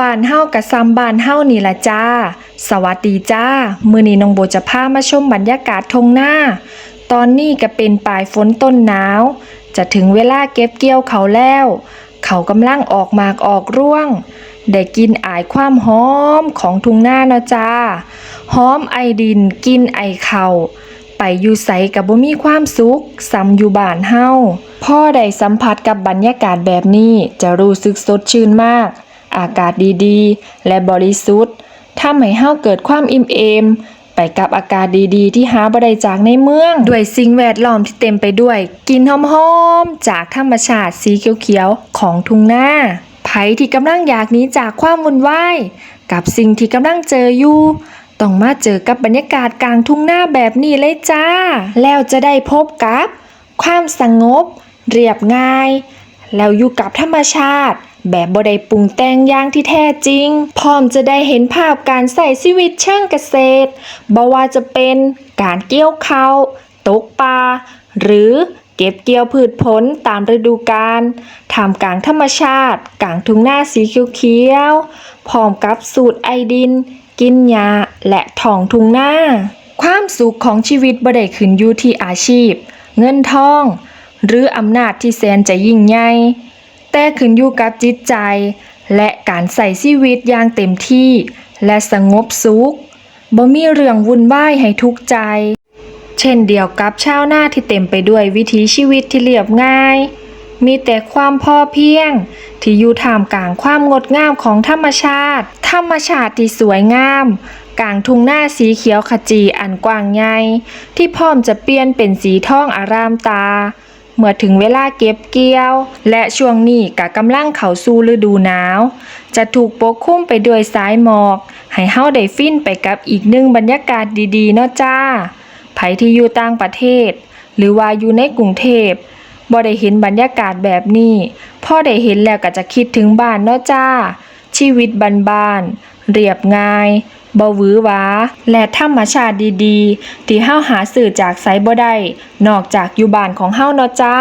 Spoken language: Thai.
บ้านเฮากับซ้ำบ้านเฮานี่ละจ้า สวัสดีจ้า มื้อนี้น้องโบจะพามาชมบรรยากาศทงหน้า ตอนนี้ก็เป็นปลายฝนต้นหนาว จะถึงเวลาเก็บเกี่ยวเขาแล้ว เขากำลังออกหมากออกร่วง ได้กินอายความหอมของทุ่งหน้าเนาะจ้า หอมไอดินกินไอเขาวไปอยู่ไสกับบ่มีความสุขซ้ำอยู่บ้านเฮาพ่อได้สัมผัสกับบรรยากาศแบบนี้จะรู้สึกสดชื่นมาก อากาศดีๆ และบริสุทธิ์ทำให้เฮาเกิดความอิ่มเอม ไปกับอากาศดีๆ ที่หาบ่ได้จากในเมือง ด้วยสิ่งแวดล้อมที่เต็มไปด้วยกลิ่นหอมๆ จากธรรมชาติสีเขียวๆ ของทุ่งนาไผที่กำลังอยากหนีจากความวุ่นวายกับสิ่งที่กำลังเจออยู่ต้องมาเจอกับบรรยากาศกลางทุ่งนาแบบนี้เลยจ้า แล้วจะได้พบกับ ความสงบ เรียบง่าย แล้วอยู่กับธรรมชาติ แบบบ่ได้ปรุงแต่งอย่างที่แท้จริง พร้อมจะได้เห็นภาพการใส่ชีวิตเชิงเกษตรบ่ว่าจะเป็นการเกี่ยวข้าวตกปลาหรือเก็บเกี่ยวพืชผลตามฤดูกาลท่ามกลางธรรมชาติกลางทุ่งนาสีเขียวๆพร้อมกับสูตรไอดิน กินหญ้าและท้องทุ่งนาความสุขของชีวิตบ่ได้ขึ้นอยู่ที่อาชีพ เงินทอง หรืออำนาจที่แสนจะยิ่งใหญ่แต่ขึ้นอยู่กับจิตใจ และการใส่ชีวิตอย่างเต็มที่และสงบสุขบ่มีเรื่องวุ่นวายให้ทุกข์ใจ เช่นเดียวกับชาวนาที่เต็มไปด้วยวิถีชีวิตที่เรียบง่าย มีแต่ความพอเพียง ที่อยู่ท่ามกลางความงดงามของธรรมชาติ ธรรมชาติที่สวยงาม กลางทุ่งหน้าสีเขียวขจีอันกว้างใหญ่ที่พร้อมจะเปลี่ยนเป็นสีทองอารามตา เมื่อถึงเวลาเก็บเกี่ยว และช่วงนี้กะกำลังเข้าสู่ฤดูหนาว จะถูกปกคลุมไปด้วยสายหมอก ให้เฮาได้ฟินไปกับอีกหนึ่งบรรยากาศดีๆเนาะจ้าไผที่อยู่ต่างประเทศ หรือว่าอยู่ในกรุงเทพบ่ได้เห็นบรรยากาศแบบนี้พ่อได้เห็นแล้วก็จะคิดถึงบ้านเนาะจ้า ชีวิตบ้านๆเรียบง่าย บวือหวาและธรรมชาติดีๆ ที่เฮาหาสื่อจากไสบ่ได้นอกจากอยู่บ้านของเฮาเนาะจ้า